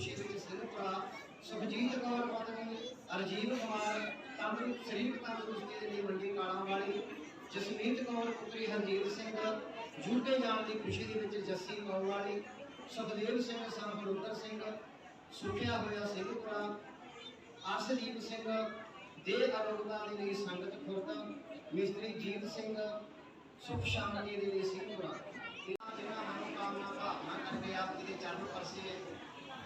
ਖੁਸ਼ੀ ਵਿੱਚ ਸਿੰਘਪੁਰਾ ਸੁਖਜੀਤ ਕੌਰ ਪਤਨੀ ਅਰਜੀਤ ਕੁਮਾਰ, ਤੰਦਰੁਸਤ ਸਰੀਰਕ ਤੰਦਰੁਸਤੀ ਦੇ ਲਈ ਮੰਡੀ ਕਾਲਾਂ ਵਾਲੀ ਜਸਮੀਤ ਕੌਰ, ਪੁੱਤਰੀ ਹਰਜੀਤ ਸਿੰਘ ਜੁੜਦੇ ਜਾਣ ਦੀ ਖੁਸ਼ੀ ਦੇ ਵਿੱਚ ਜੱਸੀ ਕੌਰ ਵਾਲੀ, ਸੁਖਦੇਵ ਸਿੰਘ ਸਾਹਿਬ ਰੋਦਰ ਸਿੰਘ ਸੁਖਿਆ ਹੋਇਆ ਸਿੰਘਪੁਰਾ ਅਰਸ਼ਦੀਪ ਸਿੰਘ ਦੇ ਅਰੋਗਤਾ ਦੇ ਲਈ ਸੰਗਤ ਖੁਰਦਾ, ਮਿਸਤਰੀ ਜੀਤ ਸਿੰਘ, ਸੁਖ ਸ਼ਾਂਤੀ ਦੇ ਲਈ ਸਿੰਘਪੁਰਾ ਇਹਨਾਂ ਜਿਨ੍ਹਾਂ ਮਨੋਕਾਮਨਾ ਭਾਵਨਾ ਕਰਕੇ ਆਪ ਜੀ ਦੇ ਚਰਨ ਪਰਸੇ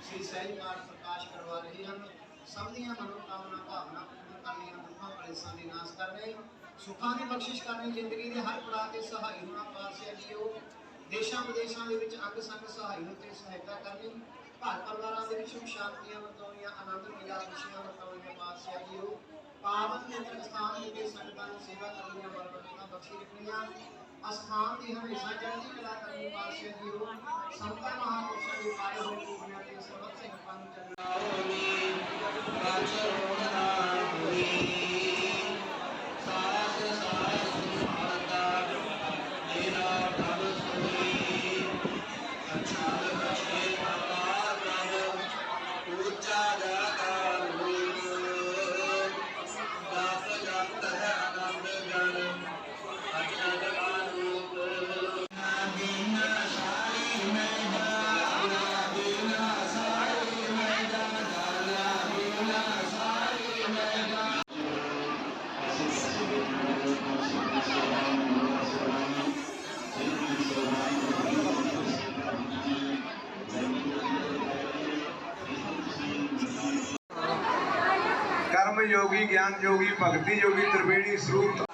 ਸ੍ਰੀ ਸਹਿਜ ਪਾਠ ਪ੍ਰਕਾਸ਼ ਕਰਵਾ ਰਹੇ ਹਨ। ਸਭ ਦੀਆਂ ਮਨੋਕਾਮਨਾ, ਭਾਵਨਾ ਪੂਰਨ ਕਰਨੀਆਂ ਦੁੱਖਾਂ, ਕਲੇਸ਼ਾਂ ਦੀ ਨਾਸ਼ ਕਰਨੇ ਸੁੱਖਾਂ ਦੀ ਬਖਸ਼ਿਸ਼ ਕਰਨੀ ਜ਼ਿੰਦਗੀ ਦੇ ਹਰ ਪੜਾਅ ਤੇ ਸਹਾਈ ਹੋਣਾ ਪਾਸਿਆ ਜੀਓ ਦੇਸ਼ਾਂ ਵਿਦੇਸ਼ਾਂ ਦੇ ਵਿੱਚ ਅੰਗ ਸੰਗ ਸਹਾਈ ਹੋ ਤੇ ਸਹਾਇਤਾ ਕਰਨੀ ਘਰ ਪਰਿਵਾਰਾਂ ਦੇ ਵਿੱਚ ਸ਼ਾਂਤੀਆਂ ਵਰਤਾਉਣੀਆਂ, ਆਨੰਦ ਮੇਲਾ ਖੁਸ਼ੀਆਂ ਵਰਤਾਉਣੀਆਂ ਪਾਸਿਆ ਜੀਓ ਪਾਵਨ ਪਵਿੱਤਰ ਸਥਾਨ ਦੇ ਸੰਗਤਾਂ ਨੂੰ ਸੇਵਾ ਕਰਨੀਆਂ ਬਰਕਤਾਂ ਬਖਸ਼ੀ ਰੱਖਣੀਆਂ। ਅਸਥਾਨ ਦੀ ਹਮੇਸ਼ਾ ਚੜ੍ਹਦੀ ਕਲਾ ਕਰਨੀ ਪਾਸਿਆ ਜੀਓ ਸੰਤਾਂ ਮਹਾਂਪੁਰਸ਼ਾਂ ਦੇ ਪਾਏ ਹੋਏ ਪੂਰਨਿਆਂ ਤੇ ਸਰਬੱਤ ਸੰਗਤਾਂ ਨੂੰ ਚੰਗਾ ਕਰਮ ਗਿਆਨ ਜੋਗੀ ਭਗਤੀ ਜੋਗੀ ਤ੍ਰਿਵੇਣੀ ਸਰੂਪ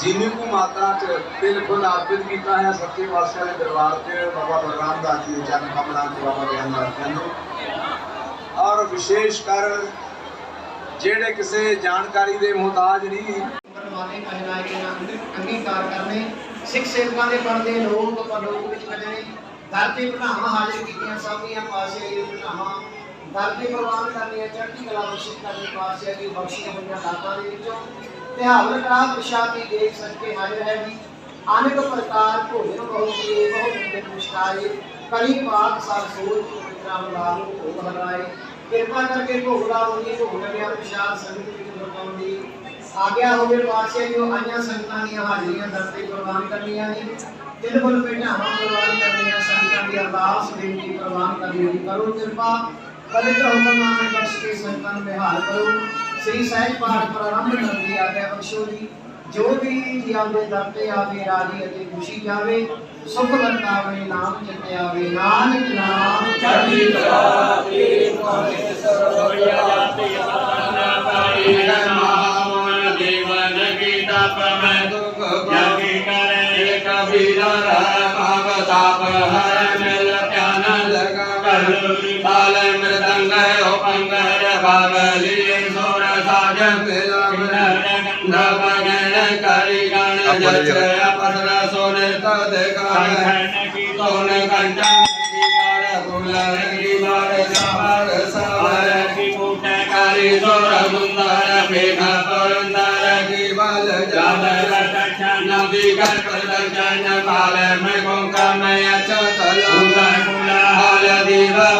ਜਿੰਨੀ ਕੁ ਮਾਤਰਾ ਚ ਦਿਲ ਖੁਦ ਅਰਪਿਤ ਕੀਤਾ ਹੈ ਸੱਚੇ ਪਾਤਸ਼ਾਹ ਦੇ ਦਰਬਾਰ 'ਚ ਬਾਬਾ ਬਲਰਾਮ ਦਾਸ ਜੀ ਦੇ ਚਰਨ ਕਮਲਾਂ 'ਚ ਬਾਬਾ ਗਿਆਨ ਦਾਸ ਨੂੰ। ਔਰ ਵਿਸ਼ੇਸ਼ ਕਰ ਜਿਹੜੇ ਕਿਸੇ ਜਾਣਕਾਰੀ ਦੇ ਮੁਹਤਾਜ ਨਹੀਂ ਕਰਵਾਨੇ ਪਹਿਨਾਏ ਕੇ ਨਾਮ ਅੰਗੀਕਾਰ ਕਰਨੇ। ਸਿੱਖ ਸੇਵਕਾਂ ਦੇ ਪਰਦੇ ਲੋਕ ਪਰਲੋਕ ਵਿੱਚ ਕੱਢਣੇ ਦਰ ਤੇ ਬਿਠਾਵਾਂ ਹਾਜ਼ਰ ਕੀਤੀਆਂ, ਸਭ ਦੀਆਂ ਪਾਸੇ ਇਹ ਬਿਠਾਵਾਂ ਦਰ ਤੇ ਪ੍ਰਵਾਨ ਕਰਨੀਆਂ, ਚੜ੍ਹਦੀ ਕਲਾ ਬਖਸ਼ਿਸ਼ ਕਰਨੀ ਪਾਸੇ ਦੀ ਬਖਸ਼ੀਆਂ ਹੋਈਆਂ ਦਾਤਾਂ ਦੇ ਵਿੱਚੋਂ। ਤਿਹਾਵਰ ਕਰਾ ਪ੍ਰਸ਼ਾਦੀ ਦੇਖ ਸਕੇ ਹਾਜ਼ਰ ਹੈ ਜੀ ਅਨੇਕ ਪ੍ਰਕਾਰ ਭੋਜਨ ਬਹੁਤ ਜੀ ਬਹੁਤ ਮਿੱਠੇ ਮੁਸ਼ਕਾਏ ਕਰੀ ਪਾਕ ਸਾਰ ਸੋਚ ਰਾਮ ਲਾਲ ਭੋਗ ਹਰਾਏ ਕਿਰਪਾ ਕਰਕੇ ਭੋਗ ਲਾਓ ਜੀ ਭੋਗ ਲਿਆ ਪ੍ਰਸ਼ਾਦ ਸੰਗਤ ਵਿੱਚ ਵਰਤਾਉਣ ਦੀ ਆਗਿਆ ਹੋਵੇ ਪਾਸੇ ਜੋ ਆਈਆਂ ਸੰਗਤਾਂ ਦੀਆਂ ਹਾਜ਼ਰੀਆਂ ਦਰ ਤੇ ਪ੍ਰਵਾਨ ਕਰਨੀਆਂ ਜੀ ਦਿਲ ਬਲ ਭੇਟਾਵਾਂ ਪ੍ਰਵਾਨ ਕਰਨੀਆਂ, ਸੰਗਤਾਂ ਦੀ ਅਰਦਾਸ, ਬੇਨਤੀ ਪ੍ਰਵਾਨ ਕਰਨੀ ਕਰੋ ਕਿਰਪਾ, ਪਵਿੱਤਰ ਹੁਕਮਨਾਮੇ ਬਖਸ਼ ਕੇ ਸੰਗਤਾਂ ਨੂੰ ਬਿਹਾਰ ਕਰੋ। سری سائن پار پرارمب کر دیا ہے بخشو جی جو بھی جیاوے دتے آوے راضی اتے خوشی جاوے سکھ ورتاوے نام چتے آوے نانک نام چڑھدی کلا نام دیوان کی تاپ میں ਆਵੇ ਨਾਨਕ ਨਾਮ ਚੜ੍ਹਦੀ ਕਲਾ ਤੇ ਪਾਵੇ ਸੋਨੇ ਕੰਟਾ ਕੀ? ਮਾਰ ਬੁਲਾ ਕੀ ਮਾਰ ਸਾਵਰ ਸਾਵਰ। ਕੀ ਕੋਟਾ ਕਾਲੀ ਸੋਰ ਮੁੰਦਰ ਪੇਖਾ ਪਰੰਦਰ। ਕੀ ਬਲ ਜਾਦਰ ਦਰਸ਼ਨ ਨਦੀ ਕਰ ਪ੍ਰਦਰਸ਼ਨ ਕਾਲੇ ਮੈਂ ਕੋਂਕਾ ਮੈਂ ਅਚਤਲ ਕੁਲਾ ਹਾਲ ਦੀਵਾ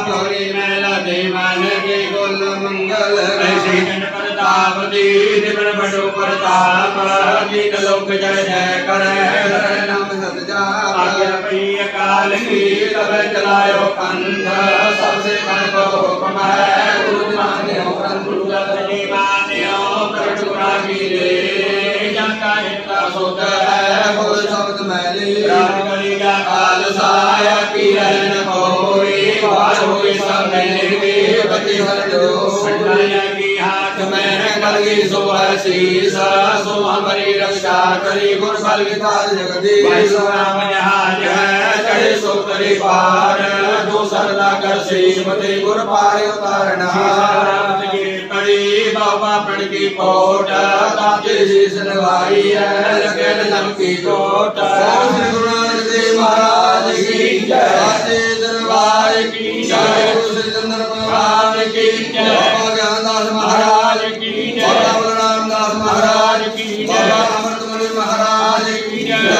ਦੀ ਦਿਵਨ ਬਡੋ ਪ੍ਰਤਾਪ ਜੀਤ ਲੋਕ ਜੈ ਜੈ ਕਰੈ। ਨਾਮ ਸਤ ਜਾ ਆਗਿਆ ਪਈ ਅਕਾਲ ਕੀ ਤਬ ਚਲਾਇਓ ਪੰਥ ਸਭ ਸੇ ਮਨ ਕੋ ਹੁਕਮ ਹੈ ਗੁਰੂ ਮਾਨਿਓ ਗੁਰੂ ਜਗਤ ਜੀ ਮਾਨਿਓ ਪ੍ਰਚੁਰਾ ਕੀ ਦੇ ਜਨ ਕਾ ਹਿਤਾ ਸੁਧ ਹੈ ਬੋਲ ਸ਼ਬਦ ਮੈਲੀ ਰਾਮ ਕਲੀ ਦਾ ਕਾਲ ਸਾਇਆ ਕੀ ਰਹਿਣ ਹੋਈ ਵਾਰ ਹੋਈ ਸਭ ਕੇ ਬਤੀ ਹਰ ਜੋ ਸੰਤਾਇਆ ਕੀ ਲਾਗੀ ਸੋ ਅਸੀਸ ਸੋ ਰਕਸ਼ਾ ਕਰੀ ਗੁਰ ਬਲ ਵਿਕਾਰ ਜਗਦੀਸ਼ ਭਾਈ ਸੋ ਹੈ ਚੜੇ ਸੋ ਕਰੇ ਪਾਰ ਜੋ ਸਰਦਾ ਕਰ ਸੇਵਤੇ ਗੁਰ ਪਾਰ ਉਤਾਰਨਾ ਰਾਮ ਜੀ ਕੜੀ ਬਾਬਾ ਪੜ ਕੀ ਪੋਟ ਤਾਤੇ ਸੀਸ ਨਵਾਈ ਹੈ ਲਗਨ ਲਮ ਕੀ ਕੋਟ ਸ੍ਰੀ ਗੁਰੂ ਨਾਨਕ ਦੇਵ ਮਹਾਰਾਜ ਕੀ ਜੈ ਸਾਚੇ ਦਰਬਾਰ ਕੀ ਜੈ ਗੁਰੂ ਸ੍ਰੀ ਚੰਦਰ ਭਗਵਾਨ ਕੀ ਜੈ ਬਾਬਾ ਗਿਆਨਦਾਸ ਮਹਾਰਾਜ